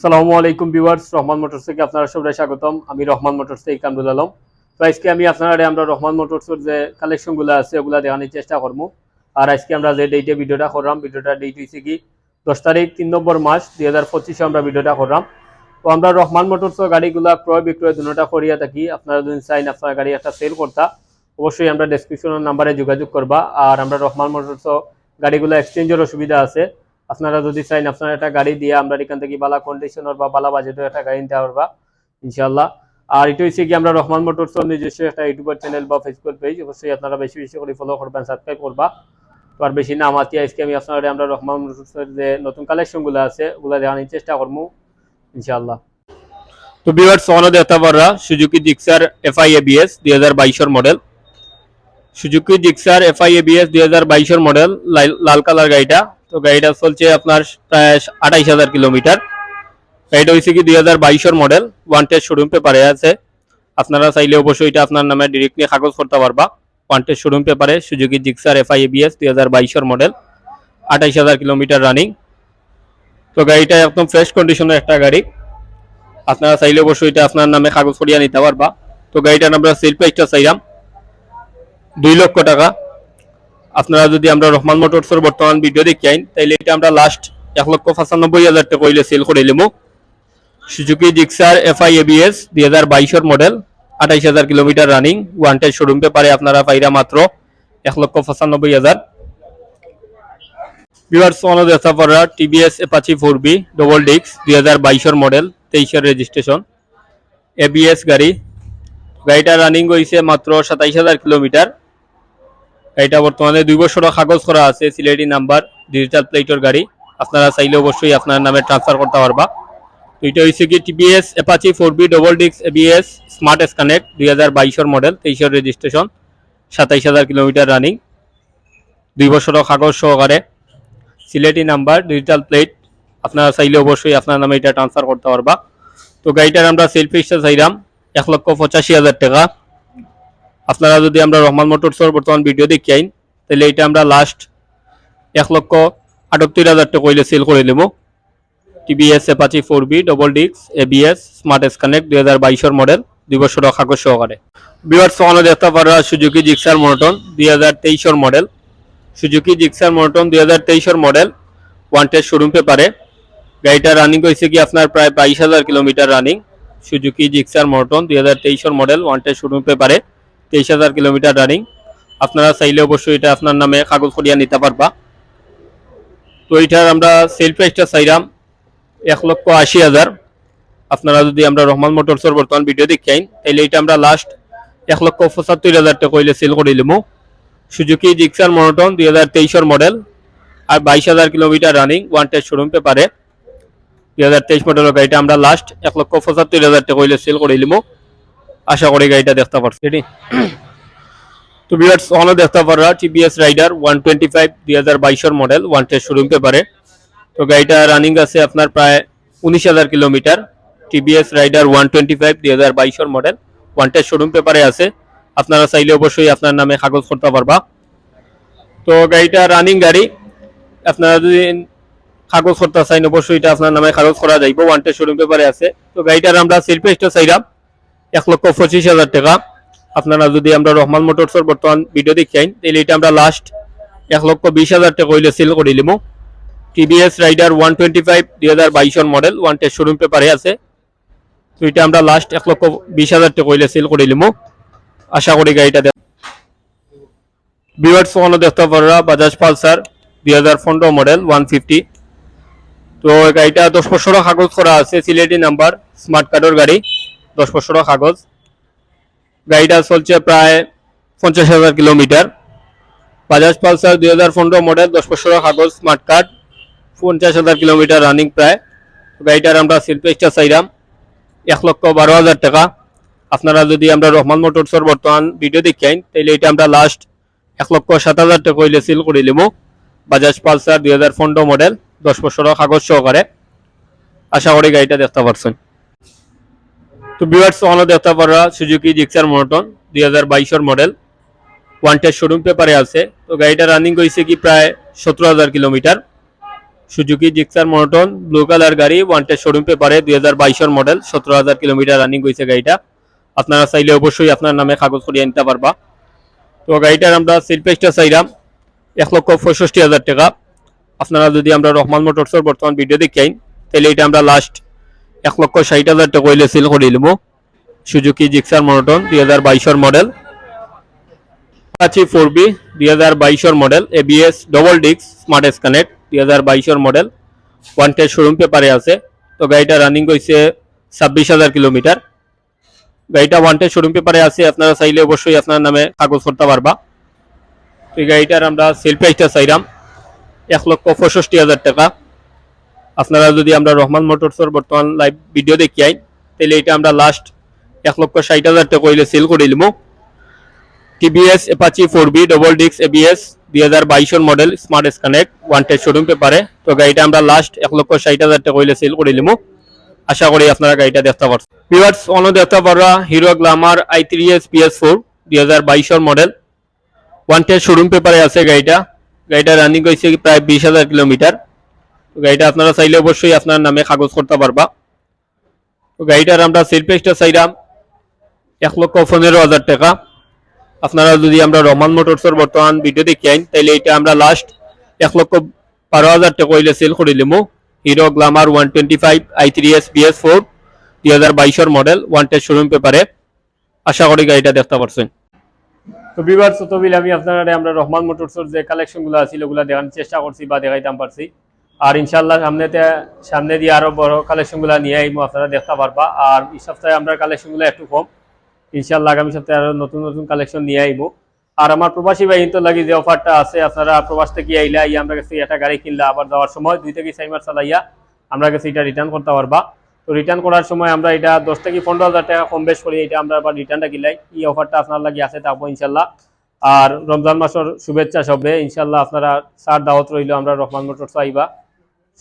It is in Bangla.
সালামু আলাইকুম ভিউয়ার্স, রহমান মোটরস থেকে আপনারা সবাই স্বাগতম। আমি রহমান মোটরস থেকে কামরুল আলম। তো আজকে আমি আপনারা আমরা রহমান মোটরসের যে কালেকশনগুলো আছে, ওগুলো দেখানোর চেষ্টা করব। আর আজকে আমরা যে ডেটে ভিডিওটা করলাম ভিডিওটা ডেট হয়েছে কি, দশ তারিখ, তিন নম্বর মাস, দুই হাজার পঁচিশে আমরা ভিডিওটা করলাম। তো আমরা রহমান মোটরসের গাড়িগুলা ক্রয় বিক্রয় দুটা করিয়া থাকি। আপনারা যদি চাইন আপনার গাড়ি একটা সেল করতা, অবশ্যই আমরা ডেসক্রিপশনের নাম্বারে যোগাযোগ করবা। আর আমরা রহমান মোটরস গাড়িগুলো এক্সচেঞ্জেরও সুবিধা আছে। আপনারা যদি চাইন, আপনারা একটা গাড়ি দিয়ে আমরা এখান থেকে বালা কন্ডিশনের বা বালা বাজেটের একটা গাড়ি নিতে পারবা ইনশাল্লাহ আর এটা হচ্ছে কি আমরা রহমান মোটরস নিজস্ব একটা ইউটিউবার চ্যানেল বা ফেসবুক পেজ অবশ্যই আপনারা বেশি বেশি করে ফলো করবেন সাবস্ক্রাইব করবা। আর বেশি না আমাতে আজকে আমি আপনারা আমরা রহমান মোটরসের যে নতুন কালেকশনগুলো আছে, ওগুলো দেখানোর চেষ্টা করব ইনশাল্লাহ তো বিভার সোনো দেখতে পাররা সুজুকি জিক্সার এফআই এবিএস দুই হাজার বাইশের model Suzuki Gixxer FI ABS দুই হাজার বাইশের মডেল লাল কালার গাড়িটা। তো গাড়িটা চলছে আপনার প্রায় আঠাইশ হাজার কিলোমিটার। গাড়িটা হয়েছে কি দুই হাজার বাইশের মডেল ওয়ান টেস্ট শোরুম পেপারে আছে। আপনারা চাইলে অবশ্যই এটা আপনার নামে ডিরেক্টলি কাগজ করতে পারবা। ওয়ান টেস্ট শোরুম পেপারে সুজুকি জিক্সার এফআই এবিএস দুই হাজার বাইশের মডেল, আঠাইশ হাজার কিলোমিটার রানিং তো গাড়িটা একদম ফ্রেশ কন্ডিশনের একটা গাড়ি। আপনারা চাইলে অবশ্যই এটা আপনার নামে কাগজ করিয়া নিতে পারবা। তো গাড়িটার আমরা সেল চাইলাম, দুই লক্ষ টাকা। আপনারা যদি আমরা রহমান মোটরসের বর্তমান ভিডিও দেখি আইন, তাইলে এটা আমরা লাস্ট এক লক্ষ পঁচানব্বই হাজার টাকা হইলে সেল করে নিলাম সুজুকি জিক্সার এফআই এবিএস দুই হাজার বাইশের মডেল আঠাইশ হাজার kilometre running one time showroom পেপারে আপনারা পাইরা মাত্র এক লক্ষ পঁচানব্বই হাজার। বিভার সোনো দেশাপাড়া TVS Apache four V double ডিক্স দুই হাজার বাইশের মডেল তেইশের রেজিস্ট্রেশন এবিএস গাড়ি, গাড়িটা রানিং হয়েছে মাত্র সাতাইশ হাজার কিলোমিটার গাড়িটা বর্তমানে দুই বছর কাগজ করা আছে, সিলেটি নাম্বার ডিজিটাল প্লেটের গাড়ি। আপনারা চাইলে অবশ্যই আপনার নামে ট্রান্সফার করতে পারবা। তো এটা হয়েছে কি TVS Apache four V double ডিক্স এবিএস স্মার্ট এস কানেক্ট দুই হাজার বাইশের মডেল তেইশের রেজিস্ট্রেশন সাতাইশ হাজার কিলোমিটার রানিং দুই বছর কাগজ সহকারে। সিলেটি নাম্বার ডিজিটাল প্লেট আপনারা চাইলে অবশ্যই আপনার নামে এটা ট্রান্সফার করতে পারবা। তো গাড়িটার আমরা সেলফিসটা চাইলাম, এক লক্ষ পঁচাশি হাজার টাকা। আপনারা যদি আমরা রহমান মোটরসর বর্তমান ভিডিও দেখি আইন তাহলে এটা আমরা লাস্ট এক লক্ষ আটত্রিশ হাজার টাকা কইলে সেল করে নেব। TVS Apache four V double ডিক্স এবিএস স্মার্ট এস কানেক্ট দুই হাজার বাইশের মডেল দুই বছর কাগজ সহকারে। বিভার সোহানো দেখতে পারা সুজুকি জিক্সার মনোটন দুই হাজার তেইশের মডেল সুজুকি জিক্সার মনোটন দুই হাজার তেইশের মডেল ওয়ান টেস্ট শোরুম পেপারে গাড়িটা রানিং হয়েছে কি আপনার প্রায় বাইশ হাজার কিলোমিটার রানিং সুজুকি জিক্সার মর্টন দুই হাজার তেইশের মডেল ওয়ান টেস্ট শোরুম পেপারে তেইশ হাজার কিলোমিটার রানিং আপনারা চাইলে অবশ্যই এটা আপনার নামে কাগজ করিয়া নিতে পারবা। তো এটার আমরা সেল প্রাইসটা চাইলাম এক লক্ষ আশি হাজার। আপনারা যদি আমরা রহমান মোটরসের বর্তমান ভিডিও দেখি আইন তাহলে এটা আমরা লাস্ট এক লক্ষ পঁচাত্তর হাজার টাকা কইলে সেল করে দিলাম সুজুকি, জিক্সার, মনোটন দুই হাজার তেইশের মডেল আর বাইশ হাজার kilometre running one test showroom পেপারে দুই হাজার তেইশ মডেলের গাড়িটা আমরা লাস্ট এক লক্ষ পঁচাত্তর হাজার টাকা হইলে সেল করে নিলাম আশা করি গাড়িটা দেখতে পারছি। রেডি তো বিয়ার্স অনও দেখতে পাররা TVS Raider one twenty five দুই হাজার বাইশের মডেল ওয়ান টেস্ট শোরুম পেপারে তো গাড়িটা রানিং আছে আপনার প্রায় উনিশ হাজার kilometre. TVS Raider one twenty five দুই হাজার বাইশের মডেল ওয়ান টেস্ট শোরুম পেপারে আছে। আপনারা চাইলে অবশ্যই আপনার নামে কাগজ করতে পারবা। তো গাড়িটা রানিং গাড়ি, আপনারা যদি কাগজ করতে চাইন অবশ্যই এটা আপনার নামে কাগজ করা যাইব ওয়ান টেস্ট শোরুম পেপারে আছে। তো গাড়িটার আমরা সেল প্রাইসটা চাইলাম এক লক্ষ পঁচিশ হাজার টাকা। আপনারা যদি আমরা রহমান মোটরসের বর্তমান ভিডিও দেখি আইন, তাহলে এটা আমরা লাস্ট এক লক্ষ বিশ হাজার টাকা হইলে সেল করে নিলাম TVS Raider one twenty five দুই হাজার বাইশের মডেল ওয়ান টেস্ট শোরুম পেপারে আছে। তো এটা আমরা লাস্ট এক লক্ষ বিশ হাজার টাকা হইলে সেল করে নিলাম আশা করি গাড়িটা দেখ বিভার সোহানো দেখতে পারা বাজাজ পালসার দুই হাজার পনেরো মডেল ওয়ান ফিফটি তো গাড়িটা দশ বছর কাগজ করা আছে, সিলেটি নাম্বার স্মার্ট কার্ডের গাড়ি। দশ বছর কাগজ। গাড়িটা চলছে প্রায় পঞ্চাশ হাজার কিলোমিটার। বাজাজ পালসার দুই হাজার পনেরো মডেল দশ বছর কাগজ স্মার্ট কার্ড পঞ্চাশ হাজার কিলোমিটার রানিং প্রায়। গাড়িটার আমরা সিলপেক্সটা চাইলাম এক লক্ষ বারো হাজার টাকা। আপনারা যদি আমরা রহমান মোটরসর বর্তমান ভিডিও দেখি আইন তাহলে এটা আমরা লাস্ট এক লক্ষ সাত হাজার টাকা হইলে সিল করে নিলাম বাজাজ পালসার দুই হাজার পনেরো মডেল দশ বছর কাগজ সহকারে। আশা করি গাড়িটা দেখতে পারছেন। তো বিভার্স অনও দেখতে পারা সুজুকি জিক্সার মনোটন দুই হাজার বাইশের মডেল ওয়ান টেস্ট শোরুম পেপারে আছে। তো গাড়িটা রানিং হয়েছে কি প্রায় সতেরো হাজার kilometre Suzuki Gixxer monotone blue colour গাড়ি ওয়ান্টেড শোরুম পেপারে দুই হাজার বাইশের মডেল সতেরো হাজার কিলোমিটার রানিং হয়েছে গাড়িটা। আপনারা চাইলে অবশ্যই আপনার নামে কাগজ করিয়ে নিতে পারবা। তো গাড়িটার আমরা সেল চাইলাম এক লক্ষ পঁয়ষট্টি হাজার টাকা। আপনারা যদি আমরা রহমান মোটরসের বর্তমান ভিডিও দেখাই তাহলে এটা আমরা লাস্ট এক লক্ষ ষাট হাজার টাকা হইলে সেল করে নিব। সুজুকি জিক্সার মনোটন দুই হাজার বাইশের মডেল আপাচি ফোর বি দুই হাজার বাইশের মডেল এবিএস ডবল ডিক্স স্মার্ট এস কানেক্ট দুই হাজার বাইশের মডেল ওয়ান্টেড শোরুম পেপারে আছে। তো গাড়িটা রানিং হয়েছে ছাব্বিশ হাজার কিলোমিটার। গাড়িটা ওয়ান্টেড শোরুম পেপারে আছে। আপনারা চাইলে অবশ্যই আপনার নামে কাগজ করতে পারবা। এই গাড়িটার আমরা সেল প্রাইসটা চাইলাম। এক লক্ষ পঁয়ষট্টি হাজার টাকা। আপনারা যদি আমরা রহমান মোটরসের বর্তমান লাইভ ভিডিও দেখি আই তাহলে এটা আমরা লাস্ট এক লক্ষ ষাট হাজার টাকা হইলে সেল করে নিবো TVS Apache four V double ডিক্স এবিএস দুই হাজার model smart S connect wanted showroom পেপারে তো গাড়িটা আমরা লাস্ট এক লক্ষ ষাট হাজার টাকা হইলে সেল করে নিবো আশা করি আপনারা গাড়িটা দেখতে পারছেন। ভিউয়ার্স অন্য দেখতে পারবা Hero Glamour I three S BS four দুই মডেল ওয়ান্টেড শোরুম পেপারে আছে গাড়িটা। গাড়িটা রানিং হয়েছে প্রায় বিশ হাজার কিলোমিটার। গাড়িটা আপনারা চাইলে অবশ্যই আপনার নামে কাগজ করতে পারবা। তো গাড়িটার আমরা সেল প্রাইসটা চাইলাম এক লক্ষ পনেরো হাজার টাকা। আপনারা যদি আমরা রহমান মোটরসের বর্তমান ভিডিও দেখি আইন, তাইলে এটা আমরা লাস্ট এক লক্ষ বারো হাজার টাকা হইলে সেল করে লিমু Hero Glamour one twenty five I three S BS four দুই হাজার বাইশের মডেল ওয়ান্টেড শোরুম পেপারে আশা করি গাড়িটা দেখতে পারছেন। তো বিবার তবিল আমি আপনারা আমরা রহমান মোটরসের যে কালেকশনগুলো আছিল ওগুলো দেখানোর চেষ্টা করছি বা দেখাইতাম পারছি। আর ইনশাল্লাহ সামনেতে সামনে দিয়ে আরও বড় কালেকশনগুলো নিয়ে আইবো, আপনারা দেখতে পারবা। আর এই সপ্তাহে আমরা কালেকশনগুলো একটু কম। ইনশাল্লাহ আগামী সপ্তাহে আরও নতুন নতুন কালেকশন নিয়ে আইবো। আর আমার প্রবাসী বাহিনী তো লাগি যে অফারটা আছে, আপনারা প্রবাস থেকে আইলা ইয়া আমরা কাছে একটা গাড়ি কিনলা আবার যাওয়ার সময় দুই থেকে চার মাস চালাইয়া আমরা কাছে এটা রিটার্ন করতে পারবা। তো রিটার্ন করার সময় আমরা এটা দশ থেকে পনেরো হাজার টাকা কম বেশ করি এটা আমরা আবার রিটার্নটা কিনলাই এই অফারটা আপনার লাগি আছে, তারপর ইনশাল্লাহ আর রমজান মাসের শুভেচ্ছা সবে ইনশাল্লাহ আপনারা সার দাওয়াত রইল, আমরা রহমান মোটরস আইবা।